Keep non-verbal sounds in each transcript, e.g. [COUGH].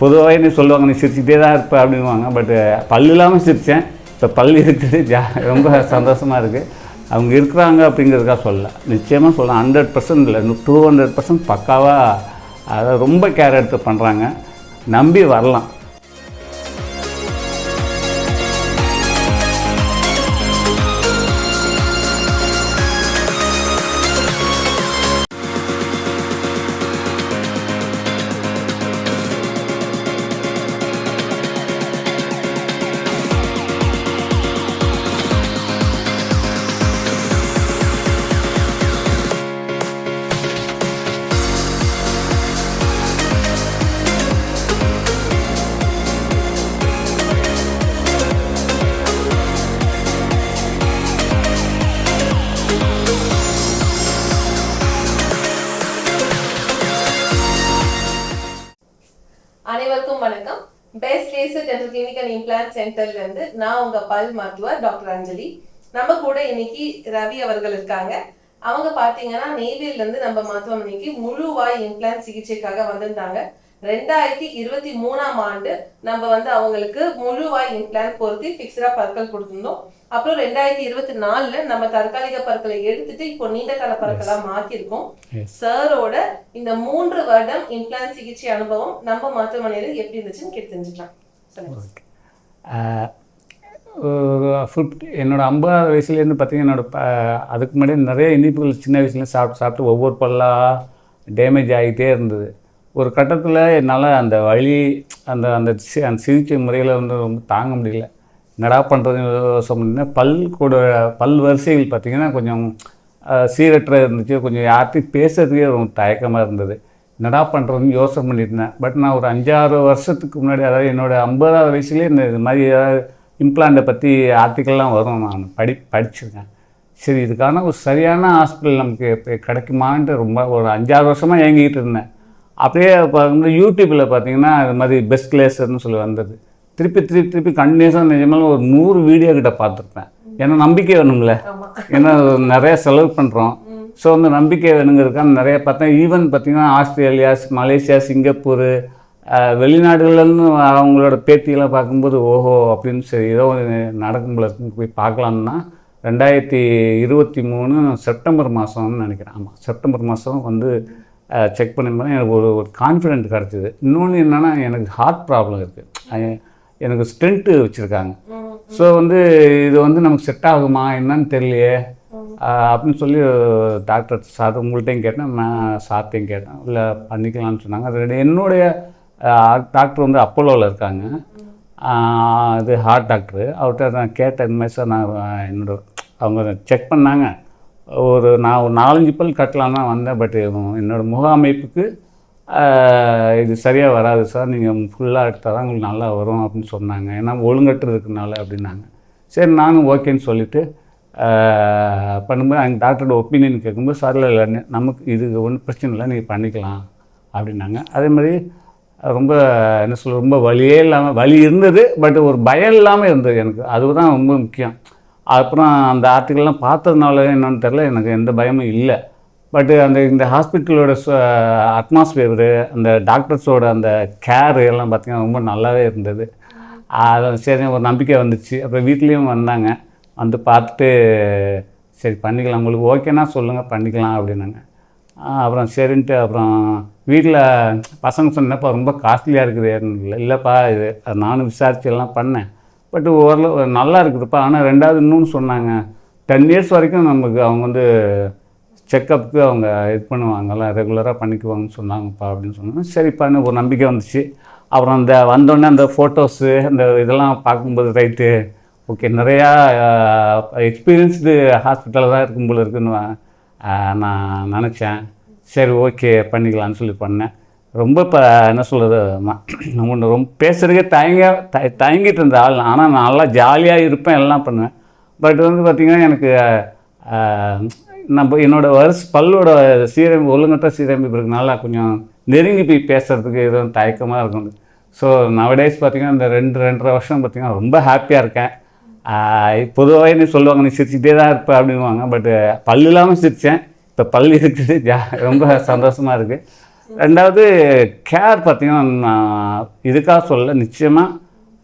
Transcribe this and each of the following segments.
பொதுவாக நீ சொல்லுவாங்க நீ சிரிச்சுட்டே தான் இருப்ப அப்படின்வாங்க பட்டு பல்லு இல்லாமல் சிரித்தேன் இப்போ பல் இருக்குது ஜா ரொம்ப சந்தோஷமாக இருக்குது அவங்க இருக்கிறாங்க அப்படிங்கிறதுக்காக சொல்லல. நிச்சயமாக சொல்லலாம். ஹண்ட்ரட் பர்சன்ட் இல்லை. டூ ஹண்ட்ரட் பர்சன்ட் பக்காவாக அதை ரொம்ப கேர் எடுத்து பண்ணுறாங்க நம்பி வரலாம். Laser dental clinic and implant சென்டர்ல இருந்து நான் உங்க பல் மருத்துவர் டாக்டர் அஞ்சலி. நம்ம கூட இன்னைக்கு ரவி அவர்கள் இருக்காங்க. அவங்க பாத்தீங்கன்னா நெய்வேலில இருந்து நம்ம மருத்துவமனைக்கு முழு வாய் இம்ப்ளான்ட் சிகிச்சைக்காக வந்திருந்தாங்க. ரெண்டாயிரத்தி இருபத்தி மூணாம் ஆண்டு நம்ம வந்து அவங்களுக்கு முழு வாய் இம்ப்ளான்ட் பொருத்தி பிக்ஸ்டா பற்கள் கொடுத்திருந்தோம். அப்புறம் ரெண்டாயிரத்தி இருபத்தி நாலுல நம்ம தற்காலிக பற்களை எடுத்துட்டு இப்போ நீண்ட கால பற்களா மாத்திருக்கோம். சாரோட இந்த மூன்று வருடம் இம்ப்ளான்ட் சிகிச்சை அனுபவம் நம்ம மருத்துவமனையில எப்படி இருந்துச்சுன்னு கேட்டு தெரிஞ்சுக்கலாம். சொல்லுங்க. ஃபுட் என்னோடய ஐம்பதாவது வயசுலேருந்து பார்த்தீங்கன்னா என்னோட ப அதுக்கு முன்னாடி நிறைய இனிப்புகள் சின்ன வயசுலேருந்து சாப்பிட்டு சாப்பிட்டு ஒவ்வொரு பல்லாக டேமேஜ் ஆகிட்டே இருந்தது. ஒரு கட்டத்தில் என்னால் அந்த வழி அந்த அந்த சி- அந்த சிகிச்சை முறையில் வந்து ரொம்ப தாங்க முடியல. என்னடா பண்ணுறதுன்னு யோசனை பண்ணேன். பல் கூட பல் வரிசைகள் பார்த்திங்கன்னா கொஞ்சம் சீரற்ற இருந்துச்சு. கொஞ்சம் யார்கிட்டையும் பேசுறதுக்கே ரொம்ப தயக்கமாக இருந்தது. என்னடா பண்ணுறதுன்னு யோசனை பண்ணிட்டு இருந்தேன் பட் நான் ஒரு அஞ்சாறு வருஷத்துக்கு முன்னாடி அதாவது என்னோட ஐம்பதாவது வயசுலேயே இந்த இது மாதிரி ஏதாவது இம்ப்ளாண்ட்டை பற்றி ஆர்டிக்கல்லாம் வரும். நான் படி படிச்சிருக்கேன். சரி இதுக்கான ஒரு சரியான ஹாஸ்பிட்டல் நமக்கு இப்போ கிடைக்குமான்ட்டு ரொம்ப ஒரு அஞ்சாறு வருஷமாக ஏங்கிட்டு இருந்தேன். அப்படியே வந்து யூடியூப்பில் பார்த்தீங்கன்னா இது மாதிரி பெஸ்ட் லேசர்னு சொல்லி வந்தது. திருப்பி திருப்பி திருப்பி கண்டினியூஸாக நிஜமாக ஒரு நூறு வீடியோ கிட்ட பார்த்துருப்பேன் ஏன்னா நம்பிக்கை வேணும்ல. ஏன்னா நிறைய செலவு பண்ணுறோம் ஸோ வந்து நம்பிக்கை வேணுங்கிறதுக்காக நிறைய பார்த்தேன் ஈவன் பார்த்தீங்கன்னா ஆஸ்திரேலியா மலேசியா சிங்கப்பூர் வெளிநாடுகள்லேருந்து அவங்களோட பேட்டியெல்லாம் பார்க்கும்போது ஓஹோ அப்படின்னு சரி ஏதோ நடக்கும் போல போய் பார்க்கலாம்னா ரெண்டாயிரத்தி இருபத்தி மூணு செப்டம்பர் மாதம்னு நினைக்கிறேன். ஆமாம் செப்டம்பர் மாதம் வந்து செக் பண்ணும்போது எனக்கு ஒரு ஒரு கான்ஃபிடென்ட் கிடச்சிது. இன்னொன்று என்னென்னா எனக்கு ஹார்ட் ப்ராப்ளம் இருக்குது எனக்கு ஸ்டென்ட்டு வச்சுருக்காங்க. ஸோ வந்து இது வந்து நமக்கு செட் ஆகுமா? என்னன்னு தெரியலையே. அப்படின்னு சொல்லி டாக்டர் சார் உங்கள்கிட்டையும் கேட்டேன் நான் சார்ட்டையும் கேட்டேன். இல்லை பண்ணிக்கலாம்னு சொன்னாங்க. அது ரெண்டு- என்னுடைய டாக்டர் வந்து அப்போலோவில் இருக்காங்க. இது ஹார்ட் டாக்டரு. அவர்கிட்ட நான் கேட்டேன் இந்த மாதிரி சார் நான் என்னோட அவங்க செக் பண்ணாங்க. ஒரு நான் ஒரு நாலஞ்சு பல் கட்டலாம் தான் வந்தேன் பட் என்னோடய முக அமைப்புக்கு இது சரியாக வராது சார். நீங்கள் ஃபுல்லாக எடுத்தால் தான் உங்களுக்கு நல்லா வரும் அப்படின்னு சொன்னாங்க. ஏன்னா ஒழுங்கட்டுறதுக்குனால அப்படின்னாங்க. சரி நானும் ஓகேன்னு சொல்லிவிட்டு பண்ணும்போது அங்கே டாக்டரோட ஒப்பீனியன் கேட்கும்போது சார் இல்லை இல்லை நமக்கு இது ஒன்றும் பிரச்சனை இல்லை நீங்கள் பண்ணிக்கலாம் அப்படின்னாங்க. அதே மாதிரி ரொம்ப என்ன சொல்ல ரொம்ப வலியே இல்லாமல் வலி இருந்தது பட் ஒரு பயம் இல்லாமல் இருந்தது எனக்கு. அதுதான் ரொம்ப முக்கியம். அப்புறம் அந்த ஆர்டிக்கல்லாம் பார்த்ததுனால என்னன்னு தெரில எனக்கு எந்த பயமும் இல்லை. பட்டு அந்த இந்த ஹாஸ்பிட்டலோட அட்மாஸ்பியரு அந்த டாக்டர்ஸோட அந்த கேர் எல்லாம் பார்த்திங்கன்னா ரொம்ப நல்லாவே இருந்தது. அது சரி ஒரு நம்பிக்கை வந்துச்சு. அப்புறம் வீட்லேயும் வந்தாங்க. வந்து பார்த்துட்டு சரி பண்ணிக்கலாம். உங்களுக்கு ஓகேனா சொல்லுங்கள் பண்ணிக்கலாம் அப்படின்னாங்க. அப்புறம் சரின்ட்டு அப்புறம் வீட்டில் பசங்க சொன்னப்போ ரொம்ப காஸ்ட்லியாக இருக்குது. இல்லை இல்லைப்பா இது அது நானும் விசாரிச்சு எல்லாம் பண்ணேன். பட் ஓரளவு நல்லா இருக்குதுப்பா. ஆனால் ரெண்டாவது இன்னொன்று சொன்னாங்க. டென் இயர்ஸ் வரைக்கும் நமக்கு அவங்க வந்து செக்கப்புக்கு அவங்க இது பண்ணுவாங்கலாம் ரெகுலராக பண்ணிக்குவாங்கன்னு சொன்னாங்கப்பா அப்படின்னு சொன்னாங்க. சரிப்பான்னு ஒரு நம்பிக்கை வந்துச்சு. அப்புறம் அந்த வந்தோடனே அந்த ஃபோட்டோஸு அந்த இதெல்லாம் பார்க்கும்போது ரைட்டு ஓகே நிறையா எக்ஸ்பீரியன்ஸ்டு ஹாஸ்பிட்டலில் தான் இருக்கும் போல இருக்குன்னு நான் நினச்சேன். சரி ஓகே பண்ணிக்கலாம்னு சொல்லி பண்ணேன். ரொம்ப இப்போ என்ன சொல்கிறது நம்ம ரொம்ப பேசுகிறதுக்கே தயங்க த தயங்கிட்டு இருந்த ஆள் ஆனால் நான் நல்லா ஜாலியாக இருப்பேன் எல்லாம் பண்ணுவேன். பட் வந்து பார்த்திங்கன்னா எனக்கு நம்ம என்னோடய வருஷ பல்லோட சீரமைப்பு ஒழுங்கற்ற சீரமைப்பு இருக்கனால கொஞ்சம் நெருங்கி போய் பேசுகிறதுக்கு எதுவும் தயக்கமாக இருக்கும். ஸோ நவடேஸ் பார்த்திங்கன்னா இந்த ரெண்டு ரெண்டரை வருஷம் பார்த்திங்கன்னா ரொம்ப ஹாப்பியாக இருக்கேன். பொதுவாக நீ சொல்லுவாங்க நீ சிரிச்சுட்டே தான் இருப்ப அப்படின்வாங்க பட் பல்லு இல்லாமல் சிரித்தேன் இப்போ பல் இருக்குது. [LAUGHS] ஜா ரொம்ப சந்தோஷமாக இருக்குது ரெண்டாவது கேர் பார்த்தீங்கன்னா நான் இதுக்காக சொல்ல நிச்சயமாக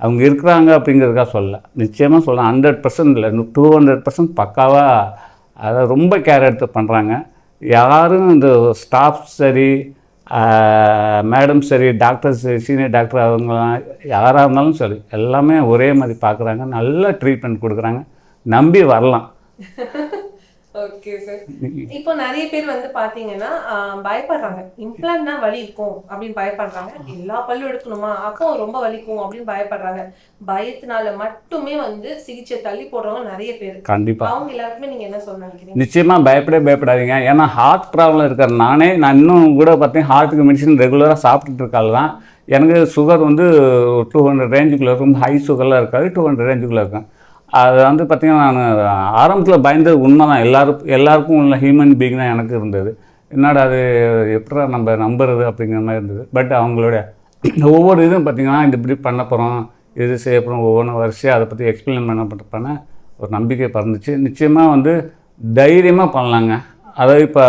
அவங்க இருக்கிறாங்க அப்படிங்கிறதுக்காக சொல்ல நிச்சயமாக சொல்ல ஹண்ட்ரட் பர்சன்ட் இல்லை. டூ ஹண்ட்ரட் பர்சன்ட் பக்காவாக அதை ரொம்ப கேர் எடுத்து பண்ணுறாங்க யாரும் இந்த ஸ்டாஃப் சரி மேடம் சரி டாக்டர் சரி சீனியர் டாக்டர் அவங்களாம் யாராக இருந்தாலும் சரி எல்லாமே ஒரே மாதிரி பார்க்குறாங்க நல்ல ட்ரீட்மெண்ட் கொடுக்குறாங்க. நம்பி வரலாம். [LAUGHS] ஓகே சார் இப்போ நிறைய பேர் வந்து பாத்தீங்கன்னா பயப்படுறாங்க. இம்ப்ளான்ட்னா வலி இருக்கும் அப்படின்னு பயப்படுறாங்க. எல்லா பல்லும் எடுக்கணுமா? அப்போ ரொம்ப வலிக்கும் அப்படின்னு பயப்படுறாங்க. பயத்தினால மட்டுமே வந்து சிகிச்சை தள்ளி போடுறவங்க நிறைய பேர். கண்டிப்பாக அவங்க எல்லாருக்குமே நீங்க என்ன சொல்ல நினைக்கிறீங்க? நிச்சயமாக பயப்படவே பயப்படாதீங்க. ஏன்னா ஹார்ட் ப்ராப்ளம் இருக்கிற நானே நான் இன்னும் கூட பார்த்தீங்கன்னா ஹார்ட்டுக்கு மெடிசன் ரெகுலராக சாப்பிட்டுட்டு இருக்காள் தான் எனக்கு சுகர் வந்து டூ ஹண்ட்ரட் ரேஞ்சுக்குள்ளே இருக்கும். ஹை சுகர்லாம் இருக்காது டூ ஹண்ட்ரட் ரேஞ்சுக்குள்ளே இருக்கும். அது வந்து பார்த்திங்கன்னா நான் ஆரம்பத்தில் பயந்தது உண்மை தான் எல்லாருக்கும் எல்லாருக்கும் உள்ள ஹியூமன் பீயிங் தான் எனக்கு இருந்தது. என்னடா அது எப்படா நம்ம நம்புறது அப்படிங்கிற மாதிரி இருந்தது. பட் அவங்களோட ஒவ்வொரு இதுவும் பார்த்திங்கன்னா இது இப்படி பண்ண போகிறோம் இது செய்ய போகிறோம் ஒவ்வொன்றும் வரிசையாக அதை பற்றி எக்ஸ்பிளைன் பண்ண பண்ண ஒரு நம்பிக்கை பறந்துச்சு. நிச்சயமாக வந்து தைரியமாக பண்ணலாங்க. அதாவது இப்போ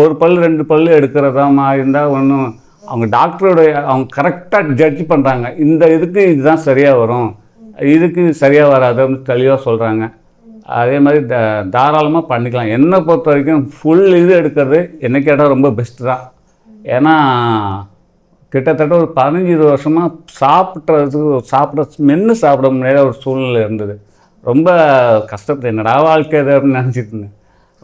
ஒரு பல் ரெண்டு பல் எடுக்கிறதாமா இருந்தால் ஒன்றும் அவங்க டாக்டரோட அவங்க கரெக்டாக ஜட்ஜ் பண்ணுறாங்க இந்த இதுக்கு இதுதான் சரியாக வரும். இதுக்கு சரியாக வராதுன்னு தெளிவாக சொல்கிறாங்க அதே மாதிரி த தாராளமாக பண்ணிக்கலாம். என்னை பொறுத்த வரைக்கும் ஃபுல் இது எடுக்கிறது என்ன கேட்டால் ரொம்ப பெஸ்ட்டு தான். ஏன்னா கிட்டத்தட்ட ஒரு பதினஞ்சு இருபது வருஷமாக சாப்பிட்றதுக்கு சாப்பிட்ற மென்று சாப்பிட முடியாத ஒரு சூழ்நிலை இருந்தது. ரொம்ப கஷ்டப்பட்டு என்னடா வாழ்க்கை இது அப்படின்னு நினச்சிட்டு இருந்தேன்.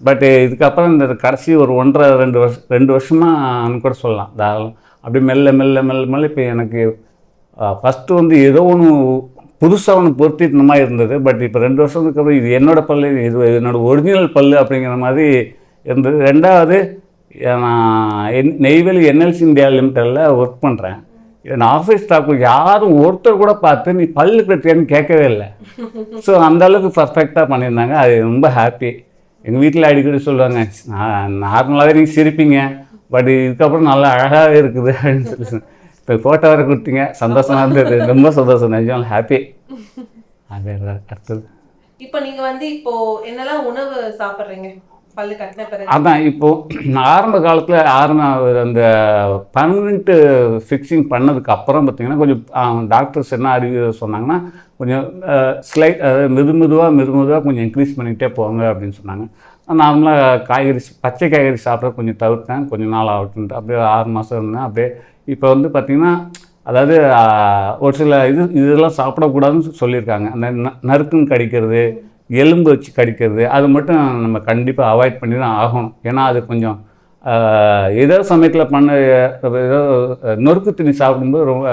பட் இதுக்கப்புறம் இந்த கடைசி ஒரு ஒன்றரை ரெண்டு வருஷம் ரெண்டு வருஷமாக கூட சொல்லலாம். தாராளம். அப்படி மெல்ல மெல்ல மெல்ல மெல்ல இப்போ எனக்கு ஃபஸ்ட்டு வந்து ஏதோ ஒன்று புதுசாக ஒன்று பொருத்திட்டு மாதிரி இருந்தது. பட் இப்போ ரெண்டு வருஷத்துக்கு அப்புறம் இது என்னோட பல்லு இது என்னோட ஒரிஜினல் பல்லு அப்படிங்கிற மாதிரி இருந்தது. ரெண்டாவது நான் என் நெய்வேலி என்எல்சி இந்தியா லிமிட்டடில் ஒர்க் பண்ணுறேன் என் ஆஃபீஸ் ஸ்டாஃப் யாரும் ஒருத்தர் கூட பார்த்து நீ பல்லு கட்டியான்னு கேட்கவே இல்லை. [LAUGHS] ஸோ அந்த அளவுக்கு பர்ஃபெக்டாக பண்ணியிருந்தாங்க. அது ரொம்ப ஹாப்பி எங்கள் வீட்டில் அடிக்கடி சொல்லுவாங்க நார்மலாகவே நீங்கள் சிரிப்பீங்க. பட் இதுக்கப்புறம் நல்லா அழகாகவே இருக்குது. அப்படின்னு சொல்லி. இப்போ ஃபோட்டோ வர கொடுத்தீங்க. சந்தோஷமாக இருந்தது. ரொம்ப சந்தோஷம். நிஜம். ஹாப்பி அது அடுத்தது. இப்போ நீங்க வந்து இப்போ என்னெல்லாம் உணவு சாப்பிடுறீங்க? அதான் இப்போது நான் ஆரம்ப காலத்தில் ஆரம்ப அந்த பர்மனெண்ட்டு ஃபிக்ஸிங் பண்ணதுக்கு அப்புறம் பார்த்தீங்கன்னா கொஞ்சம் டாக்டர்ஸ் என்ன அறிவு சொன்னாங்கன்னா கொஞ்சம் ஸ்லைட் மெது மெதுவாக மெது மெதுவாக கொஞ்சம் இன்க்ரீஸ் பண்ணிக்கிட்டே போங்க அப்படின்னு சொன்னாங்க. நார்மலாக காய்கறி பச்சை காய்கறி சாப்பிட கொஞ்சம் தவிர்த்தேன். கொஞ்சம் நாள் ஆகட்டுன்ட்டு அப்படியே ஆறு மாதம் இருந்தேன். அப்படியே இப்போ வந்து பார்த்திங்கன்னா அதாவது ஒரு சில இது இதெல்லாம் சாப்பிடக்கூடாதுன்னு சொல்லியிருக்காங்க. அந்த ந- நறுக்குன்னு கடிக்கிறது எலும்பு வச்சு கடிக்கிறது அது மட்டும் நம்ம கண்டிப்பாக அவாய்ட் பண்ணி தான் ஆகணும். ஏன்னா அது கொஞ்சம் ஏதோ சமயத்தில் பண்ண ஏதோ நொறுக்கு தண்ணி சாப்பிடும்போது ரொம்ப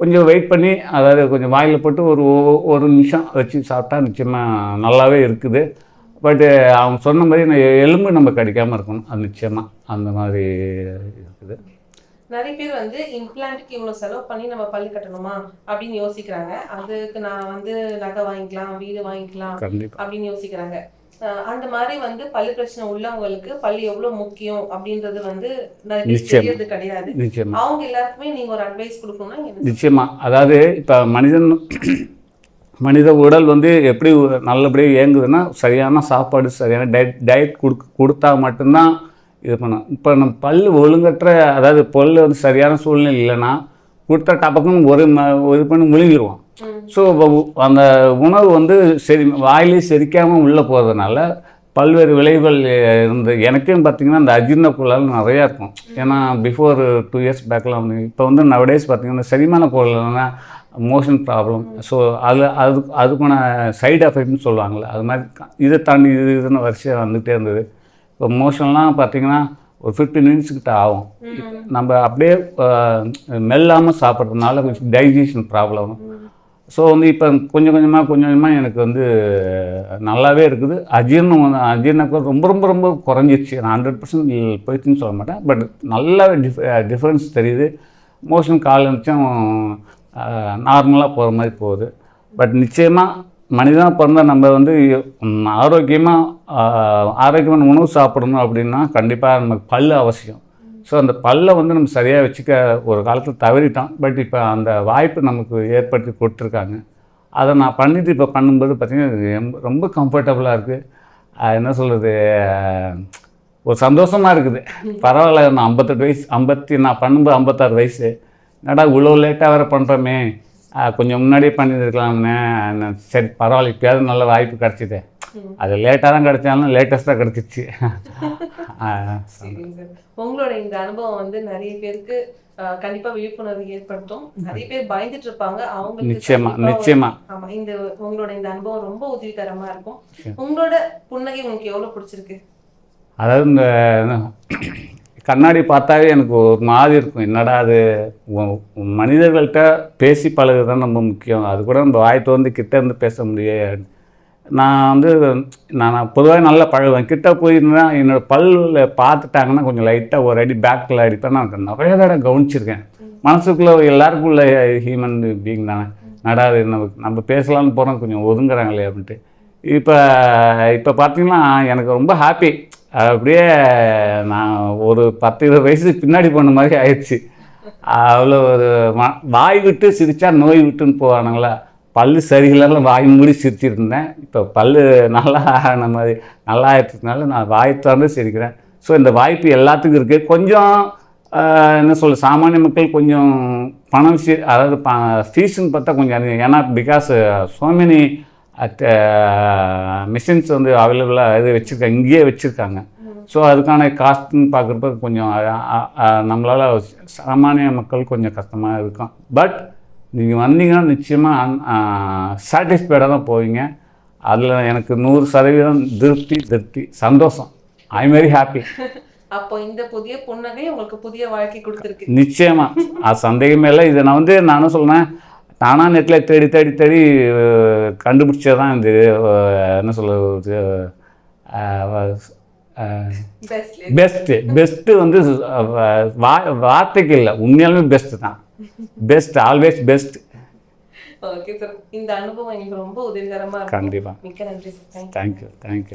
கொஞ்சம் வெயிட் பண்ணி அதாவது கொஞ்சம் வாயில் போட்டு ஒரு ஒரு நிமிஷம் வச்சு சாப்பிட்டா நிச்சயமாக நல்லாவே இருக்குது. பட்டு அவங்க சொன்ன மாதிரி எலும்பு நம்ம கடிக்காமல் இருக்கணும். அது நிச்சயமாக அந்த மாதிரி இருக்குது. நிறைய பேர் வந்து இம்ப்ளான்ட்டுக்கு இவ்வளவு செலவு பண்ணி நம்ம பல்லு கட்டணுமா அப்படின்னு யோசிக்கிறாங்க. அதுக்கு நான் வந்து நகை வாங்கிக்கலாம் வீடு வாங்கிக்கலாம் அப்படின்னு யோசிக்கிறாங்க. அந்த மாதிரி வந்து பல்லு பிரச்சனை உள்ளவங்களுக்கு பல்லு எவ்வளவு முக்கியம் அப்படின்றது வந்து நிச்சயம். தெரியறது கிடையாது. அவங்க எல்லாருக்குமே நீங்க ஒரு அட்வைஸ் கொடுக்கணும்னா என்ன நிச்சயமாக அதாவது இப்போ மனிதன் மனித உடல் வந்து எப்படி நல்லபடியாக இயங்குதுன்னா சரியான சாப்பாடு சரியான டயட் டயட் கொடுக்க கொடுத்தா மட்டும்தான் இது பண்ணும் இப்போ நம்ம பல் ஒழுங்கற்ற அதாவது பல் வந்து சரியான சூழ்நிலை இல்லைன்னா கொடுத்த டப்பக்குன்னு ஒரு இது பண்ணி முழுங்கிடுவோம். ஸோ அந்த உணவு வந்து சரி வாயிலே செரிக்காமல் உள்ளே போகிறதுனால பல்வேறு விளைவுகள் இருந்து எனக்கும் பார்த்தீங்கன்னா இந்த அஜீர்ண கோளாறு நிறையா இருக்கும். ஏன்னா பிஃபோர் டூ இயர்ஸ் பேக்கில் வந்து இப்போ வந்து நவடேஸ் பார்த்தீங்கன்னா செரிமான கோளாறுனா மோஷன் ப்ராப்ளம் ஸோ அது அது அதுக்கான சைடு எஃபெக்ட்னு சொல்லுவாங்கள்ல அது மாதிரி இதை தாண்டி இது இதுன்னு வரிசையாக வந்துகிட்டே இருந்தது. இப்போ மோஷன்லாம் பார்த்தீங்கன்னா ஒரு ஃபிஃப்டீன் மினிட்ஸ் கிட்ட ஆகும். நம்ம அப்படியே மெல்லாமல் சாப்பிட்றதுனால கொஞ்சம் டைஜஷன் ப்ராப்ளம் ஸோ வந்து இப்போ கொஞ்சம் கொஞ்சமாக கொஞ்சம் கொஞ்சமாக எனக்கு வந்து நல்லாவே இருக்குது. அஜீர்ணம் வந்து அஜீர்ணம் ரொம்ப ரொம்ப ரொம்ப குறைஞ்சிருச்சு. நான் ஹண்ட்ரட் பர்சன்ட் போயிடுச்சுன்னு சொல்ல மாட்டேன். பட் நல்லாவே டிஃப் டிஃப்ரென்ஸ் தெரியுது. மோஷன் கால் நிமிஷம் நார்மலாக போகிற மாதிரி போகுது. பட் நிச்சயமாக மனிதனாக பிறந்தால் நம்ம வந்து ஆரோக்கியமாக ஆரோக்கியமான உணவு சாப்பிடணும் அப்படின்னா கண்டிப்பாக நமக்கு பல் அவசியம். ஸோ அந்த பல்லை வந்து நம்ம சரியாக வச்சுக்க ஒரு காலத்தில் தவறிட்டோம். பட் இப்போ அந்த வாய்ப்பு நமக்கு ஏற்படுத்தி கொடுத்துருக்காங்க. அதை நான் பண்ணிட்டு இப்போ பண்ணும்போது பார்த்திங்கன்னா ரொம்ப- ரொம்ப கம்ஃபர்டபுளாக இருக்குது என்ன சொல்கிறது ஒரு சந்தோஷமாக இருக்குது. பரவாயில்ல நான் ஐம்பத்தெட்டு வயசு ஐம்பத்தி நான் பண்ணும்போது ஐம்பத்தாறு வயசு. என்னடா இவ்வளோ லேட்டாக வேறு பண்ணுறோமே கொஞ்சம் முன்னாடியே பண்ணியிருக்கலாம்னே சரி பரவாயில்ல இப்போயாவது நல்ல வாய்ப்பு கிடச்சிது. அது லேட்டாக தான் கிடைச்சாலும் லேட்டஸ்ட்டாக கிடச்சிச்சு. [LAUGHS] உங்களோட இந்த அனுபவம் வந்து நிறைய பேருக்கு கண்டிப்பா விழிப்புணர்வு ஏற்படுத்தும். நிறைய பேர் பயந்துட்டு இருப்பாங்க. அவங்களுக்கு நிச்சயமா நிச்சயமா. ஆமா இந்த உங்களோட இந்த அனுபவம் ரொம்ப உதவிகரமா இருக்கும். உங்களோட புன்னகை உங்களுக்கு எவ்வளவு பிடிச்சிருக்கு? அதாவது இந்த கண்ணாடி பார்த்தாவே எனக்கு ஒரு மாதிரி இருக்கும். என்னடா அது? மனிதர்கள்ட்ட பேசி பழகுறது தான் ரொம்ப முக்கியம். அது கூட நம்ம வாய் வந்து கிட்டே இருந்து பேச முடியாது. நான் வந்து நான் பொதுவாக நல்லா பழகுவேன். கிட்ட போயிருந்தா என்னோட பல்ல பார்த்துட்டாங்கன்னா கொஞ்சம் லைட்டாக ஒரு அடி பேக்கில் அடிப்பேன். நான் நிறைய தடவை கவனிச்சிருக்கேன். மனசுக்குள்ளே எல்லாருக்குள்ள ஹியூமன் பீயிங் தானே. நடாது நம்ம நம்ம பேசலாம்னு போகிறோம் கொஞ்சம் ஒதுங்குறாங்களே அப்படின்ட்டு. இப்போ இப்போ பார்த்தீங்கன்னா எனக்கு ரொம்ப ஹாப்பி அப்படியே நான் ஒரு பத்து இருபது வயசு பின்னாடி போன மாதிரி ஆயிடுச்சு. அவ்வளோ ஒரு வாய் விட்டு சிரித்தா நோய் விட்டுன்னு போவானுங்களா? பல்லு சரியில்லாத வாய் மூடி சிரிச்சிருந்தேன் இப்போ பல் நல்லா ஆன மாதிரி நல்லா ஆயிடுறதுனால நான் வாய் திறந்து சிரிக்கிறேன். ஸோ இந்த வாய்ப்பு எல்லாத்துக்கும் இருக்குது கொஞ்சம் என்ன சொல்ல சாமானிய மக்கள் கொஞ்சம் பணம் சி அதாவது ப ஃபீஸ்ன்னு பார்த்தா கொஞ்சம் ஏன்னா பிகாஸ் சோமினி uh, மிஷின்ஸ் வந்து அவைலபிளாக இது வச்சுருக்காங்க இங்கேயே வச்சுருக்காங்க. ஸோ அதுக்கான காஸ்ட்னு பார்க்குறப்ப கொஞ்சம் நம்மளால் சாமானிய மக்கள் கொஞ்சம் கஷ்டமாக இருக்கும். பட் நீங்கள் வந்தீங்கன்னா நிச்சயமாக சாட்டிஸ்ஃபைடாக தான் போவீங்க. அதில் எனக்கு நூறு சதவீதம் திருப்தி திருப்தி சந்தோஷம். ஐ வெரி ஹாப்பி அப்போ இந்த புதிய புன்னகை உங்களுக்கு புதிய வாழ்க்கை கொடுத்துருக்கு. நிச்சயமா. அது சந்தேகமே இல்லை. இதை நான் வந்து நானும் சொல்றேன் நானாக நெட்டில் தேடி தேடி தேடி அஹ், கண்டுபிடிச்சதான் இது. என்ன சொல்கிறது பெஸ்ட் பெஸ்ட்டு பெஸ்ட்டு வந்து வா வார்த்தைக்கு இல்லை. உண்மையாலுமே பெஸ்ட்டு தான். Best always best okay sir இந்த அனுபவம் எங்களுக்கு ரொம்ப உதவிகரமா இருக்கும். கண்டிப்பாக மிக்க நன்றி சார் தேங்க்யூ தேங்க்யூ